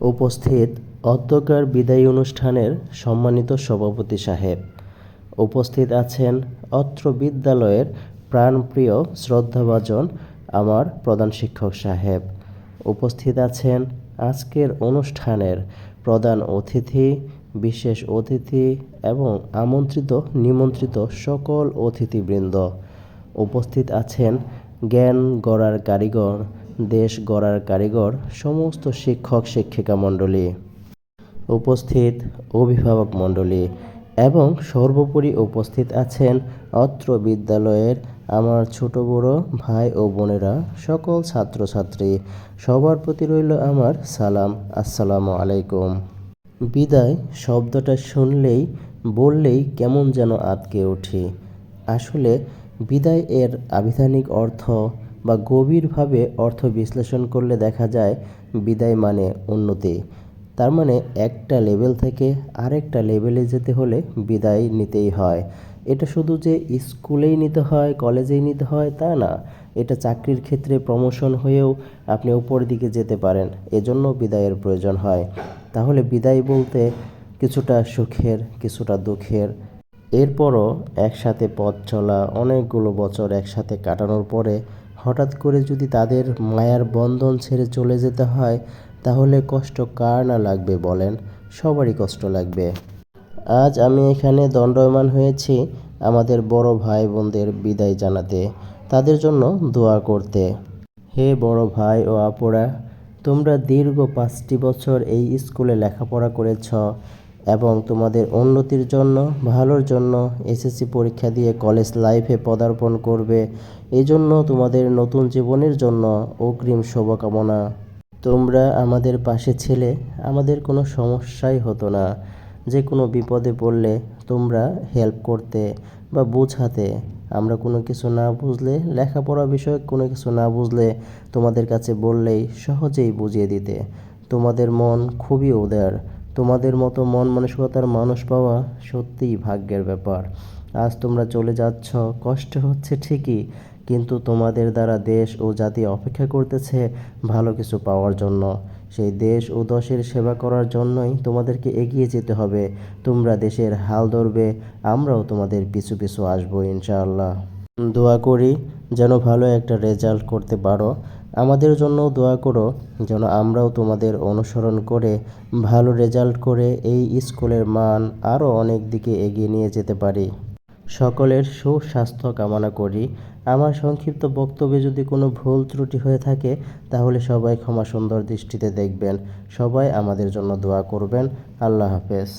উপস্থিত অধ্যকার বিদায়ী অনুষ্ঠানের সম্মানিত সভাপতি সাহেব। উপস্থিত আছেন অত্র বিদ্যালয়ের প্রাণপ্রিয় শ্রদ্ধাভাজন আমার প্রধান শিক্ষক সাহেব। উপস্থিত আছেন আজকের অনুষ্ঠানের প্রধান অতিথি, বিশেষ অতিথি এবং আমন্ত্রিত, নিমন্ত্রিত সকল অতিথিবৃন্দ। উপস্থিত আছেন জ্ঞান গড়ার কারিগর দেশ গড়ার কারিগর সমস্ত শিক্ষক শিক্ষিকা মণ্ডলী, উপস্থিত অভিভাবক মণ্ডলী এবং সর্বোপরি উপস্থিত আছেন অত্র বিদ্যালয়ের আমার ছোট বড় ভাই ও বোনেরা, সকল ছাত্রছাত্রী। সবার প্রতি রইল আমার সালাম। আসসালামু আলাইকুম। বিদায়, শব্দটা শুনলেই, বললেই কেমন যেন আতকে উঠি। আসলে বিদায় এর আবিধানিক অর্থ বা গভীরভাবে অর্থ বিশ্লেষণ করলে দেখা যায় বিদায় মানে উন্নতি। তার মানে একটা লেভেল থেকে আরেকটা লেভেলে যেতে হলে বিদায় নিতেই হয়। এটা শুধু যে স্কুলেই নিতে হয়, কলেজেই নিতে হয় তা না, এটা চাকরির ক্ষেত্রে প্রমোশন হয়েও আপনি উপরের দিকে যেতে পারেন, এজন্য বিদায়ের প্রয়োজন হয়। তাহলে বিদায় বলতে কিছুটা সুখের, কিছুটা দুঃখের। এরপরও একসাথে পথ চলা, অনেকগুলো বছর একসাথে কাটানোর পরে হঠাৎ করে যদি তাদের মায়ার বন্ধন ছেড়ে চলে যেতে হয়, তাহলে কষ্ট কার না লাগবে বলেন? সবারই কষ্ট লাগবে। আজ আমি এখানে দণ্ডায়মান হয়েছি আমাদের বড় ভাই বোনদের বিদায় জানাতে। তাদের জন্য দোয়া করতে। হে বড় ভাই ও আপুরা, তোমরা দীর্ঘ পাঁচটি বছর এই স্কুলে লেখাপড়া করেছ। এবং তোমাদের উন্নতির জন্য, ভালোর জন্য এসএসসি পরীক্ষা দিয়ে কলেজ লাইফে পদার্পণ করবে। এই জন্য তোমাদের নতুন জীবনের জন্য অগ্রিম শুভকামনা। তোমরা আমাদের পাশে ছিলে, আমাদের কোনো সমস্যাই হতো না। যে কোনো বিপদে পড়লে তোমরা হেল্প করতে বা বোঝাতে। আমরা কোনো কিছু না বুঝলে, লেখাপড়া বিষয়ক কোনো কিছু না বুঝলে তোমাদের কাছে বললেই সহজেই বুঝিয়ে দিতে। তোমাদের মন খুবই উদার। তোমাদের মতো মন মানসিকতার মানুষ পাওয়া সত্যিই ভাগ্যের ব্যাপার। আজ তোমরা চলে যাচ্ছ, কষ্ট হচ্ছে ঠিকই, কিন্তু তোমাদের দ্বারা দেশ ও জাতি অপেক্ষা করতেছে ভালো কিছু পাওয়ার জন্য। সেই দেশ ও দশের সেবা করার জন্যই তোমাদেরকে এগিয়ে যেতে হবে। তোমরা দেশের হাল ধরবে, আমরাও তোমাদের পিছু পিছু আসব ইনশাআল্লাহ। দোয়া করি যেন ভালো একটা রেজাল্ট করতে পারো। আমাদের জন্যও দোয়া করো যেন আমরাও তোমাদের অনুসরণ করে ভালো রেজাল্ট করে এই স্কুলের মান আরও অনেক দিকে এগিয়ে নিয়ে যেতে পারি। সকলের সুস্বাস্থ্য কামনা করি। আমার সংক্ষিপ্ত বক্তব্যে যদি কোনো ভুল ত্রুটি হয়ে থাকে, তাহলে সবাই ক্ষমা সুন্দর দৃষ্টিতে দেখবেন। সবাই আমাদের জন্য দোয়া করবেন। আল্লাহ হাফেজ।